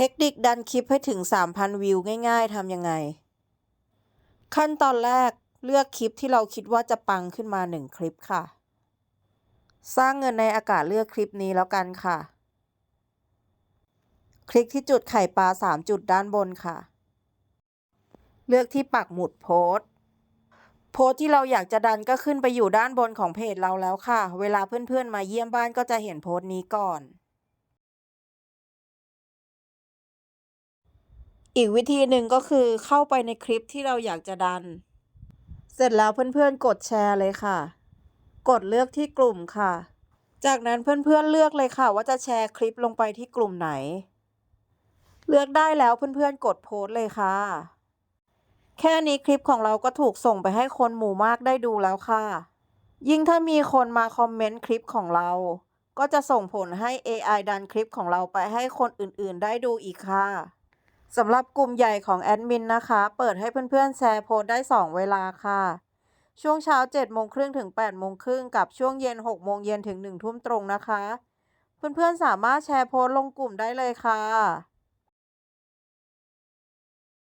เทคนิคดันคลิปให้ถึง 3,000 วิวง่าย ๆทำยังไง ขั้นตอนแรกเลือกคลิปที่เราคิดว่าจะปังขึ้นมา 1 คลิปค่ะ สร้างเงินในอากาศเลือกคลิปนี้แล้วกันค่ะ คลิกที่จุดไข่ปลา 3 จุดด้านบนค่ะ เลือกที่ปักหมุดโพสโพสที่เราอยากจะดันก็ขึ้นไปอยู่ด้านบนของเพจเราแล้วค่ะ เวลาเพื่อนๆมาเยี่ยมบ้านก็จะเห็นโพสนี้ก่อน อีกวิธีหนึ่งก็คือเข้าไปในคลิปที่เราอยากจะดัน เสร็จแล้วเพื่อนๆ กดแชร์เลยค่ะ กดเลือกที่กลุ่มค่ะ จากนั้นเพื่อนๆเลือกเลยค่ะ ว่าจะแชร์คลิปลงไปที่กลุ่มไหน เลือกได้แล้วเพื่อนๆ กดโพสต์เลยค่ะ แค่นี้คลิปของเราก็ถูกส่งไปให้คนหมู่มากได้ดูแล้วค่ะ ยิ่งถ้ามีคนมาคอมเมนต์คลิปของเรา ก็จะส่งผลให้ AI ดันคลิปของเราไปให้คนอื่นๆ ได้ดูอีกค่ะ สำหรับกลุ่มใหญ่ของแอดมินนะคะ เปิดให้เพื่อนๆแชร์โพสได้ 2 เวลาค่ะ ช่วงเช้า7โมงครึ่งถึง8โมงครึ่งกับช่วงเย็น6โมงเย็นถึง1ทุ่มตรงนะคะ เพื่อนๆสามารถแชร์โพสลงกลุ่มได้เลยค่ะ